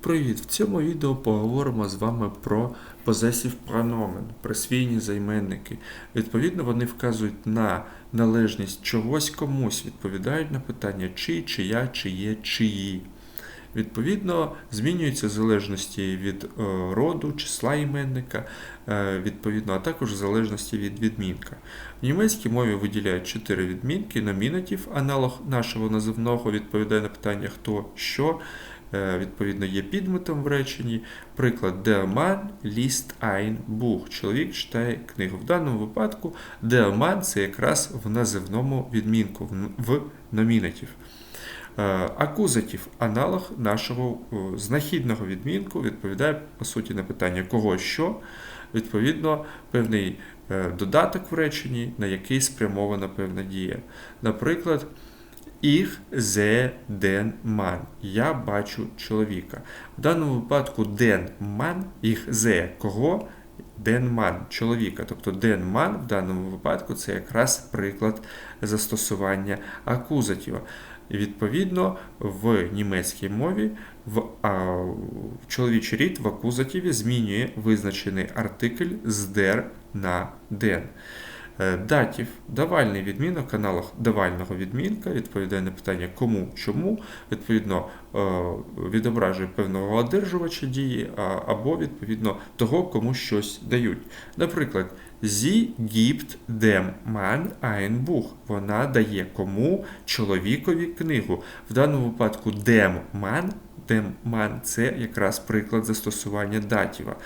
Привіт! В цьому відео поговоримо з вами про possessive pronomen, присвійні займенники. Відповідно, вони вказують на належність чогось комусь, відповідають на питання чи, чия, чиє, чиї. Відповідно, змінюються в залежності від е, роду, числа іменника, е, відповідно, а також залежності від відмінка. В німецькій мові виділяють чотири відмінки: номінатив, аналог нашого називного, відповідає на питання хто, що. Е, Відповідно, є підметом в реченні. Приклад Der Mann liest ein Buch. Чоловік читає книгу. В даному випадку Der Mann – це якраз в називному відмінку, в- в номінатив. Е, аналог нашого знахідного відмінку відповідає по суті на питання кого що. Відповідно, певний е, додаток в реченні, на який спрямована певна дія. Наприклад, Ich sehe den Mann. Я бачу чоловіка. В даному випадку den Mann, ich sehe кого? Den Mann, чоловіка. Тобто den Mann в даному випадку це якраз приклад застосування акузатива. І відповідно в німецькій мові в а, в чоловічий рід в акузативі змінює визначений артикль з der на den. Е, Датів давальний відмінок, аналог давального відмінка, відповідає на питання кому, чому, відповідно е, відображує певного одержувача дії або відповідно того, кому щось дають. Наприклад, Sie gibt dem Mann ein. Вона дає кому чоловікові книгу. В даному випадку dem Mann Mann – це якраз приклад застосування датіва.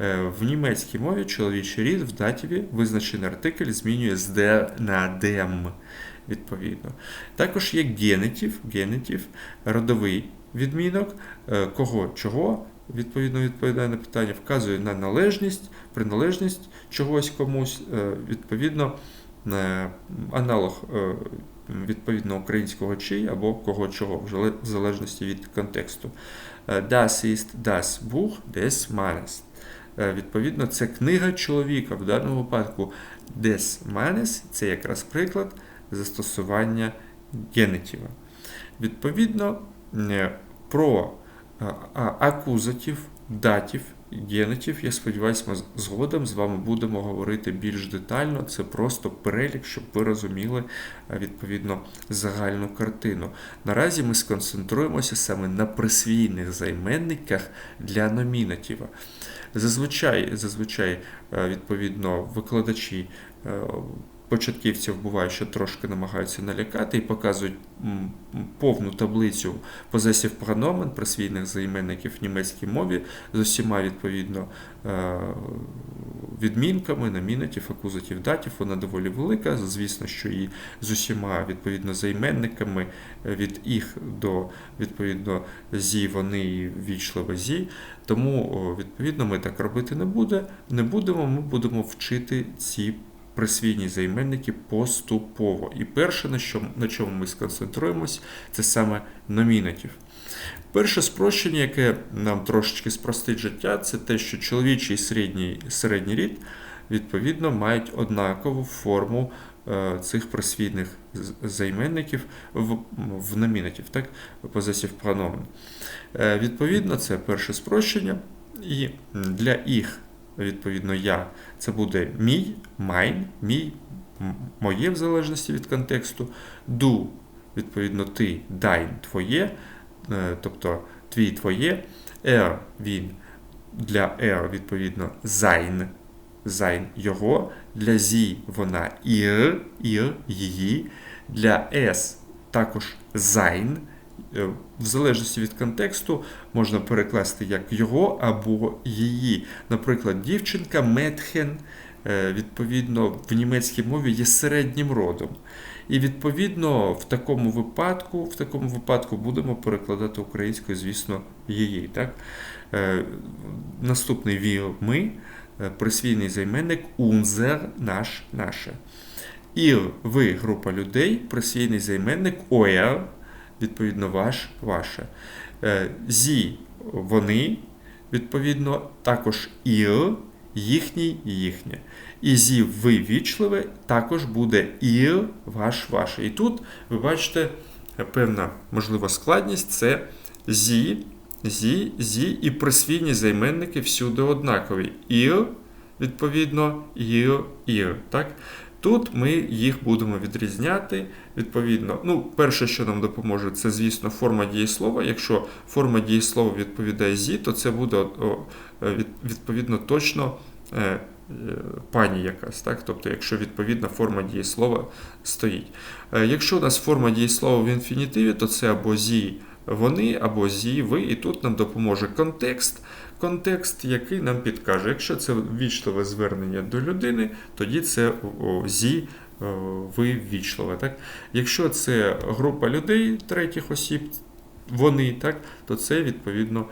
Е, В німецькій мові чоловічий рід в датіві визначений артикль змінює з der на dem, відповідно. Також є генетив, генетив родовий відмінок, е, кого чого, відповідно відповідає на питання, вказує на належність, приналежність чогось комусь, е, відповідно, аналог відповідно українського чий або кого чого, в залежності від контексту. Е, Das ist das Buch des Mannes. Е, Відповідно, це книга чоловіка. В даному випадку des Mannes – це якраз приклад застосування генетива. Відповідно, е, про а- акузатив, датів, генетив, я сподіваюся, ми згодом з вами будемо говорити більш детально. Це просто перелік, щоб ви розуміли е, відповідно загальну картину. Наразі ми сконцентруємося саме на присвійних займенниках для номінатива. Зазвичай, зазвичай е, відповідно, викладачі е, початківців буває, що трошки намагаються налякати і показують повну таблицю possessive pronomen присвійних займенників в німецькій мові з усіма відповідно е, відмінками, номінатів, акузатів, датів. Вона доволі велика. Звісно, що і з усіма відповідно займенниками е, від їх до відповідно зі вони і вічливо зі. Тому відповідно ми так робити не буде. Не будемо. Ми будемо вчити ці присвійні займенники поступово. І перше, на чому, на чому ми сконцентруємось, це саме номінатив. Перше спрощення, яке нам трошечки спростить життя, це те, що чоловічий середній, середній рід відповідно мають однакову форму е, цих присвійних займенників в, в номінатив, так? pronomen. Е, Відповідно, це перше спрощення. І для їх, відповідно, я. Це буде мій, майн, мій, моє в залежності від контексту, ду, відповідно, ти, дайн, твоє, е, тобто твій твоє, er, він, для er, відповідно, sein, sein його, для зі вона ihr, ihr, її, для s також sein, в залежності від контексту можна перекласти як його або її. Наприклад, дівчинка Метхен, е, відповідно, в німецькій мові є середнім родом. І відповідно в такому випадку, в такому випадку будемо перекладати українською, звісно, її. Так? Е, Наступний віо ми, е, присвійний займенник унзер наш наше. Ір ви група людей, присвійний займенник оер, відповідно, ваш, ваше. Е, Зі вони, відповідно, також ір, їхній, їхнє. І зі ви вічливе, також буде ір, ваш, ваше. І тут ви бачите певна можлива складність це зі зі, зі і присвійні займенники всюди однакові. Ір, відповідно, ір, ір. Так? Тут ми їх будемо відрізняти. Відповідно, ну, перше, що нам допоможе, це, звісно, форма дієслова. Якщо форма дієслова відповідає зі, то це буде відповідно точно е, е, пані якась. Так? Тобто, якщо відповідна форма дієслова стоїть. Е, Якщо у нас форма дієслова в інфінітиві, то це або зі вони, або зі ви, і тут нам допоможе контекст. Контекст, який нам підкаже. Якщо це ввічливе звернення до людини, тоді це зі ви ввічливе. Так? Якщо це група людей третіх осіб, вони, так, то це відповідно е,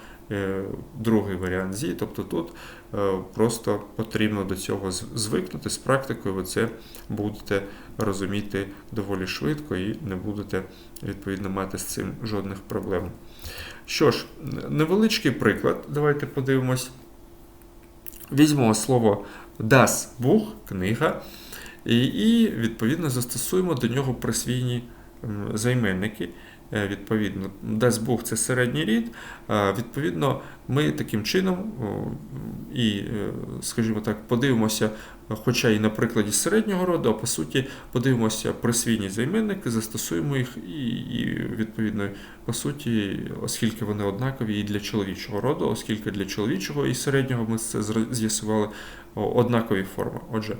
другий варіант зі. Тобто тут е, просто потрібно до цього звикнути з практикою, ви це будете розуміти доволі швидко і не будете відповідно мати з цим жодних проблем. Що ж, невеличкий приклад, давайте подивимось. Візьмемо слово Das Buch, книга, і, і відповідно застосуємо до нього присвійні займенники. Е, Відповідно, Das Buch – це середній рід. Відповідно, ми таким чином і, е, скажімо так, подивимося, хоча і на прикладі середнього роду, а по суті, подивимося присвійні займенники, застосуємо їх і, і відповідно, по суті, оскільки вони однакові і для чоловічого роду, оскільки для чоловічого і середнього ми це з'ясували однакові форми. Отже,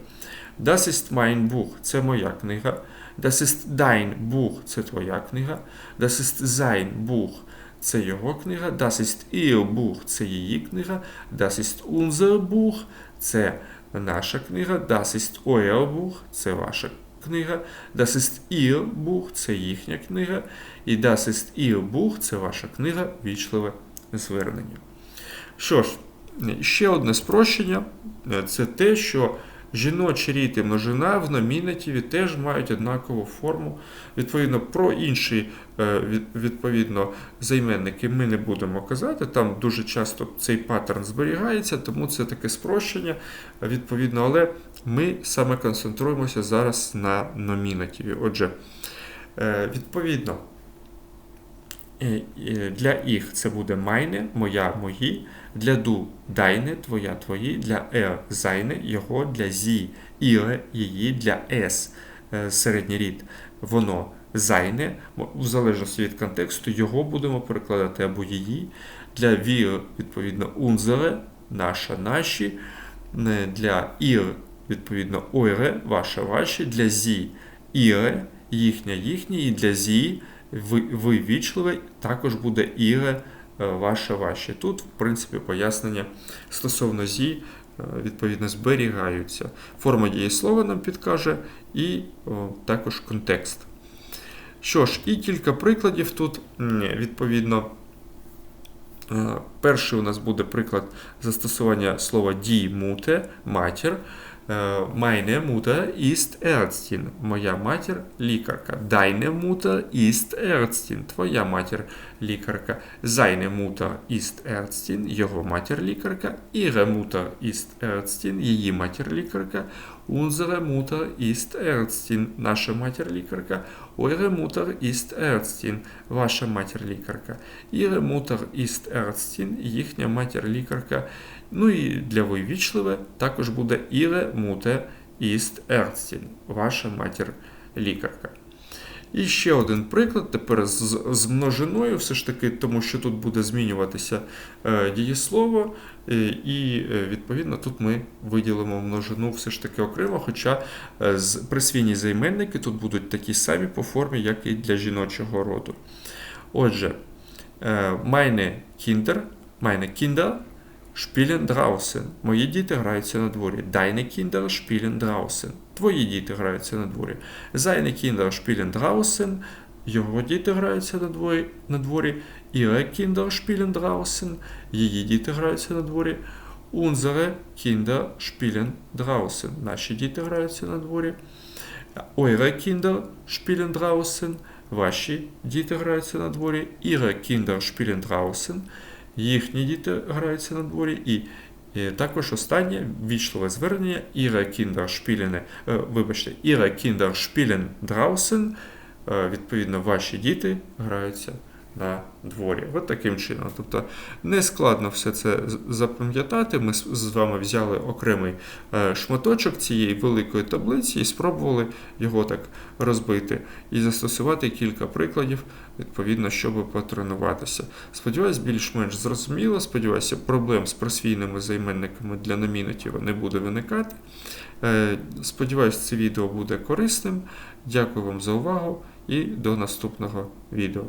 Das ist mein Buch – це моя книга. Das ist dein Buch – це твоя книга. Das ist sein Buch – це його книга. Das ist ihr Buch – це її книга. Das ist unser Buch – це наша книга. Das ist euer Buch – це ваша книга. Das ist ihr Buch – це їхня книга. І Das ist ihr Buch – це ваша книга, вічливе звернення. Що ж, ще одне спрощення це те, що жіночий рід і множина в номінативі теж мають однакову форму. Відповідно, про інші е, відповідно, займенники ми не будемо казати. Там дуже часто цей паттерн зберігається, тому це таке спрощення. Відповідно, але ми саме концентруємося зараз на номінативі. Отже, е, відповідно, для їх це буде майне, моя, мої, для ду дайне, твоя, твої, для е зайне, його, для зі, іре, її, для ес, е, середній рід, воно зайне, в залежності від контексту, його будемо перекладати або її, для вір, відповідно, унзере, наша, наші, е, для ір, відповідно, ойре, ваша, ваші, для зі, іре, їхня, їхні, і для зі, ви, ви вічливе, також буде іре, е, ваше, ваші. Тут, в принципі, пояснення стосовно зі, е, відповідно, зберігаються. Форма дієслова нам підкаже, і о, також контекст. Що ж, і кілька прикладів тут, відповідно. Е, Перший у нас буде приклад застосування слова die Mutter, матір. Е, Meine Mutter ist Ärztin. Моя матір лікарка. Deine Mutter ist Ärztin. Твоя матір лікарка. Seine Mutter ist Ärztin. Його матір лікарка. Ihre Mutter ist Ärztin. Її матір лікарка. Unsere Mutter ist Ärztin. Наша матір лікарка. Eure Mutter ist Ärztin. Ваша матір лікарка. Ihre Mutter ist Ärztin. Їхня матір лікарка. Ну і для вивічливе також буде Ihre Mutter ist Ärztin. Ваша матір лікарка. І ще один приклад, тепер з, з множиною, все ж таки, тому що тут буде змінюватися е, дієслово, е, і е, відповідно тут ми виділимо множину все ж таки окремо, хоча е, з присвійні займенники тут будуть такі самі по формі, як і для жіночого роду. Отже, е, meine Kinder, meine Kinder spielen draußen. Мої діти граються на дворі. Deine Kinder spielen draußen. Твої діти граються на дворі. Seine Kinder spielen draußen. Його діти граються на дворі. На дворі. Ihre Kinder spielen draußen. Її діти граються на дворі. Unsere Kinder spielen draußen. Наші діти граються на дворі. Eure Kinder spielen draußen. Ваші діти граються на дворі. Ihre Kinder spielen draußen. Їхні діти граються на дворі. І і також останнє вічливе звернення Іра Кіндершпіліне, е, вибачте, Іра Кіндершпілен Драусен. Е, Відповідно, ваші діти граються на дворі. От таким чином. Тобто не складно все це запам'ятати. Ми з вами взяли окремий е, шматочок цієї великої таблиці і спробували його так розбити і застосувати кілька прикладів, відповідно, щоб потренуватися. Сподіваюсь, більш-менш зрозуміло. Сподіваюся, проблем з просвійними займенниками для номінатів не буде виникати. Е, Сподіваюсь, це відео буде корисним. Дякую вам за увагу і до наступного відео.